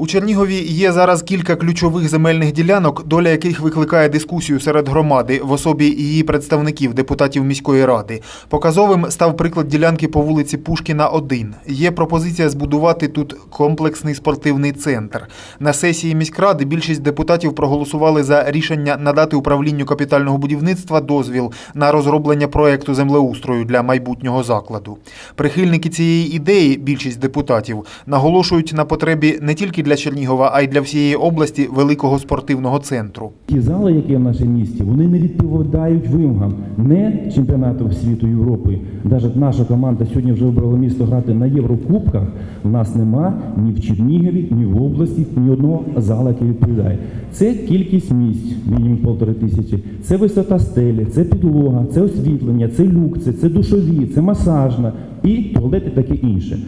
У Чернігові є зараз кілька ключових земельних ділянок, доля яких викликає дискусію серед громади в особі її представників, депутатів міської ради. Показовим став приклад ділянки по вулиці Пушкіна 1. Є пропозиція збудувати тут комплексний спортивний центр. На сесії міськради більшість депутатів проголосували за рішення надати управлінню капітального будівництва дозвіл на розроблення проекту землеустрою для майбутнього закладу. Прихильники цієї ідеї, більшість депутатів, наголошують на потребі не тільки для Чернігова, а й для всієї області великого спортивного центру. Ті зали, які в нашому місті, вони не відповідають вимогам не чемпіонату світу Європи. Навіть наша команда сьогодні вже обрала місто грати на Єврокубках. У нас нема ні в Чернігові, ні в області, ні одного зала, який відповідає. Це кількість місць, мінімум полтори тисячі. Це висота стелі, це підлога, це освітлення, це люкси, це душові, це масажна і туалети таке інше.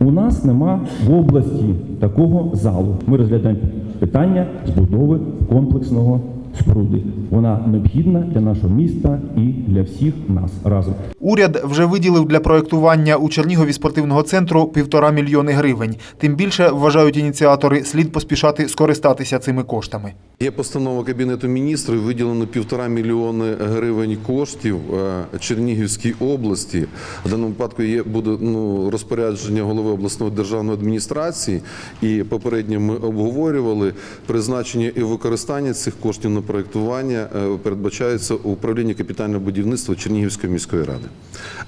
У нас нема в області такого залу. Ми розглядаємо питання збудови комплексного споруди. Вона необхідна для нашого міста і для всіх нас разом. Уряд вже виділив для проектування у Чернігові спортивного центру півтора мільйони гривень. Тим більше вважають ініціатори, слід поспішати скористатися цими коштами. Є постанова Кабінету міністрів, виділено півтора мільйони гривень коштів е, Чернігівській області. В даному випадку є буде ну, розпорядження голови обласної державної адміністрації, і попередньо ми обговорювали призначення і використання цих коштів на проєктування е, передбачається управління капітального будівництва Чернігівської міської ради.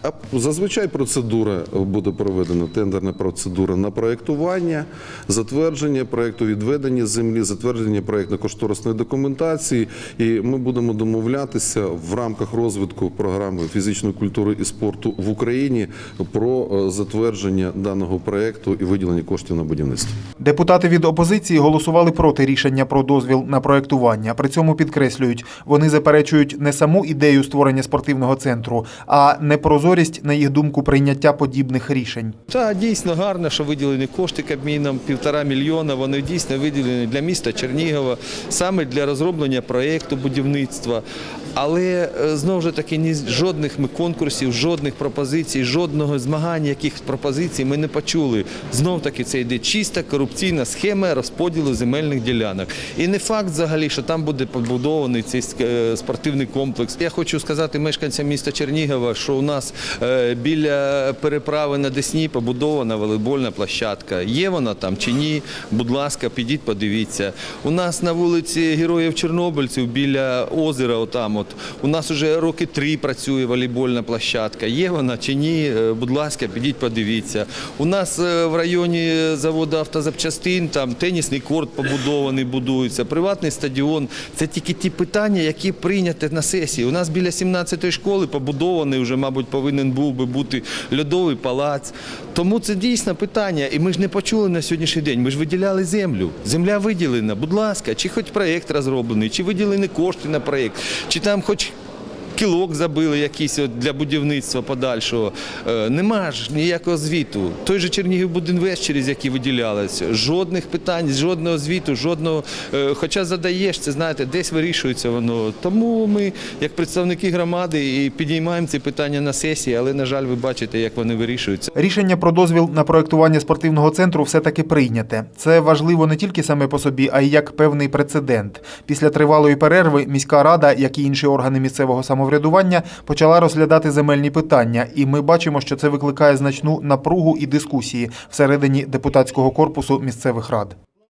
А зазвичай процедура буде проведена тендерна процедура на проєктування, затвердження проєкту відведення землі, затвердження проєктно-кошторисної документації. І ми будемо домовлятися в рамках розвитку програми фізичної культури і спорту в Україні про е, затвердження даного проєкту і виділення коштів на будівництво. Депутати від опозиції голосували проти рішення про дозвіл на проектування. При цьому підкреслюють, вони заперечують не саму ідею створення спортивного центру, а непрозорість, на їх думку, прийняття подібних рішень. Та дійсно гарно, що виділені кошти Кабміном, півтора мільйона. Вони дійсно виділені для міста Чернігова, саме для розроблення проєкту будівництва. Але е, знову ж таки ні жодних ми конкурсів, жодних пропозицій, жодного змагання, яких пропозицій ми не почули. Знов таки це йде чиста корупційна схема розподілу земельних ділянок. І не факт взагалі, що там буде побудований цей е, спортивний комплекс. Я хочу сказати мешканцям міста Чернігова, що у нас е, біля переправи на Десні побудована волейбольна площадка. Є вона там чи ні? Будь ласка, підіть, подивіться. У нас на вулиці Героїв Чорнобильців біля озера, отам от у нас вже роки три працює волейбольна площадка. Є вона чи ні? Е, Будь ласка, підіть, подивіться. У нас е, в районі заводу автозапчастин там тенісний корт побудований, будується, приватний стадіон. Це тільки ті питання, які прийняті на сесії. У нас біля 17-ї школи побудований вже, мабуть, повинен був би бути льодовий палац. Тому це дійсно питання. І ми ж не почули на сьогоднішній день. Ми ж виділяли землю. Земля виділена. Будь ласка, чи хоч проєкт розроблений, чи виділені кошти на проєкт, чи там хоч. Кілок забили якийсь для будівництва подальшого. Е, нема ж ніякого звіту. Той же Чернігів Будинвест, через який виділялося. Жодних питань, жодного звіту, жодного. е, хоча задаєш, це знаєте, десь вирішується воно. Тому ми, як представники громади, і підіймаємо ці питання на сесії, але, на жаль, ви бачите, як вони вирішуються. Рішення про дозвіл на проектування спортивного центру все-таки прийняте. Це важливо не тільки саме по собі, а й як певний прецедент. Після тривалої перерви міська рада, як і інші органи місцевого самоврядування, почала розглядати земельні питання, і ми бачимо, що це викликає значну напругу і дискусії всередині депутатського корпусу місцевих рад.